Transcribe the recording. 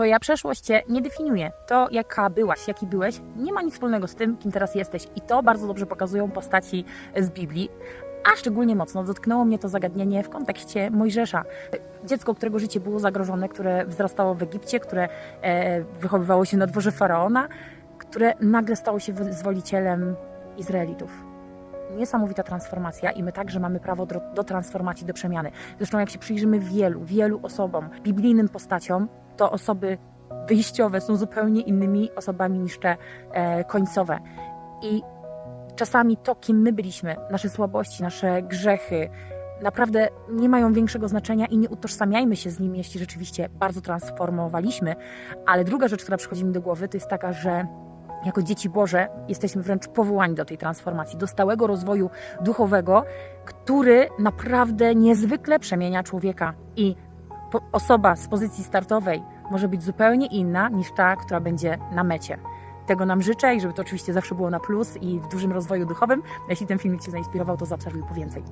Twoja przeszłość cię nie definiuje. To, jaka byłaś, jaki byłeś, nie ma nic wspólnego z tym, kim teraz jesteś. I to bardzo dobrze pokazują postaci z Biblii. A szczególnie mocno dotknęło mnie to zagadnienie w kontekście Mojżesza. Dziecko, którego życie było zagrożone, które wzrastało w Egipcie, które e, wychowywało się na dworze faraona, które nagle stało się wyzwolicielem Izraelitów. Niesamowita transformacja i my także mamy prawo do, do transformacji, do przemiany. Zresztą jak się przyjrzymy wielu, wielu osobom, biblijnym postaciom, to osoby wyjściowe są zupełnie innymi osobami niż te e, końcowe. I czasami to, kim my byliśmy, nasze słabości, nasze grzechy, naprawdę nie mają większego znaczenia i nie utożsamiajmy się z nimi, jeśli rzeczywiście bardzo transformowaliśmy. Ale druga rzecz, która przychodzi mi do głowy, to jest taka, że jako dzieci Boże jesteśmy wręcz powołani do tej transformacji, do stałego rozwoju duchowego, który naprawdę niezwykle przemienia człowieka. I osoba z pozycji startowej może być zupełnie inna niż ta, która będzie na mecie. Tego nam życzę i żeby to oczywiście zawsze było na plus i w dużym rozwoju duchowym. Jeśli ten filmik Cię zainspirował, to zaobserwuj po więcej.